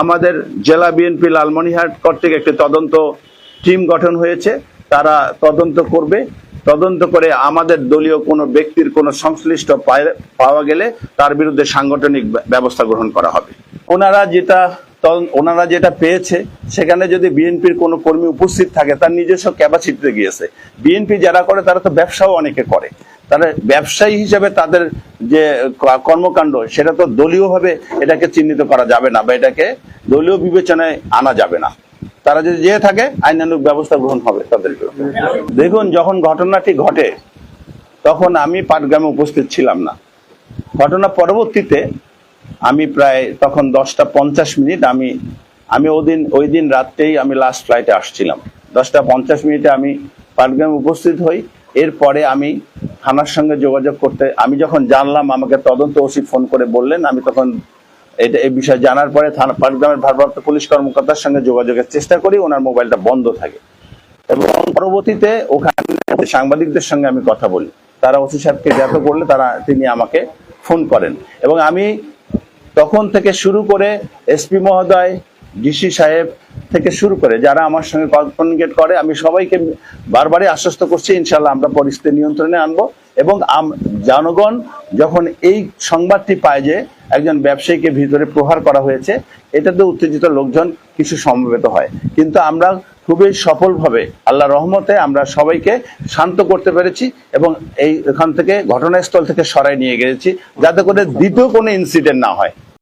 আমাদের জেলা বিএনপি লালমনিরহাট কর্তৃক একটি তদন্ত টিম গঠন হয়েছে। তারা তদন্ত করবে। তদন্ত করে আমাদের দলীয় কোনো ব্যক্তির কোনো সংশ্লিষ্ট পাওয়া গেলে তার বিরুদ্ধে সাংগঠনিক ব্যবস্থা গ্রহণ করা হবে। ওনারা যেটা ওনারা যেটা পেয়েছে, সেখানে যদি বিএনপির কোনো কর্মী উপস্থিত থাকে, তার নিজস্ব ক্যাপাসিটিতে গিয়েছে। বিএনপি যারা করে, তারা তো ব্যবসাও অনেকে করে। তারা ব্যবসায়ী হিসেবে তাদের যে কর্মকাণ্ড, সেটা তো দলীয়ভাবে এটাকে চিহ্নিত করা যাবে না বা এটাকে দলীয় বিবেচনায় আনা যাবে না। তারা যদি যেয়ে থাকে, আইনানুগ ব্যবস্থা গ্রহণ হবে তাদের দেখুন, যখন ঘটনাটি ঘটে, তখন আমি পাটগ্রামে উপস্থিত ছিলাম না। ঘটনা পরবর্তীতে আমি প্রায় তখন দশটা পঞ্চাশ মিনিট আমি আমি ওদিন ওই দিন রাত্রেই আমি লাস্ট ফ্লাইটে আসছিলাম। দশটা পঞ্চাশ মিনিটে আমি পাটগ্রামে উপস্থিত হই। এরপরে আমি থানার সঙ্গে যোগাযোগ করতে আমি যখন জানলাম, আমাকে তদন্ত ওসি ফোন করে বললেন, আমি তখন এটা এই বিষয়ে জানার পরে থানা পাটগ্রামের ভারপ্রাপ্ত পুলিশ কর্মকর্তার সঙ্গে যোগাযোগের চেষ্টা করি, ওনার মোবাইলটা বন্ধ থাকে। এবং পরবর্তীতে ওখানে সাংবাদিকদের সঙ্গে আমি কথা বলি। তারা ওসি সাহেবকে জ্ঞাত করলে তারা, তিনি আমাকে ফোন করেন। এবং আমি তখন থেকে শুরু করে এসপি মহোদয় ডিসি সাহেব থেকে শুরু করে যারা আমার সঙ্গে কমিউনিকেট করে, আমি সবাইকে বারবারই আশ্বস্ত করছি ইনশাল্লাহ আমরা পরিস্থিতি নিয়ন্ত্রণে আনব। এবং জনগণ যখন এই সংবাদটি পায় যে একজন ব্যবসায়ীকে ভিতরে প্রহার করা হয়েছে, এটাতে উত্তেজিত লোকজন কিছু সমবেত হয়। কিন্তু আমরা খুবই সফলভাবে, আল্লাহ রহমতে আমরা সবাইকে শান্ত করতে পেরেছি এবং এই এখান থেকে ঘটনাস্থল থেকে সরাই নিয়ে গেছি, যাতে করে দ্বিতীয় কোনো ইনসিডেন্ট না হয়।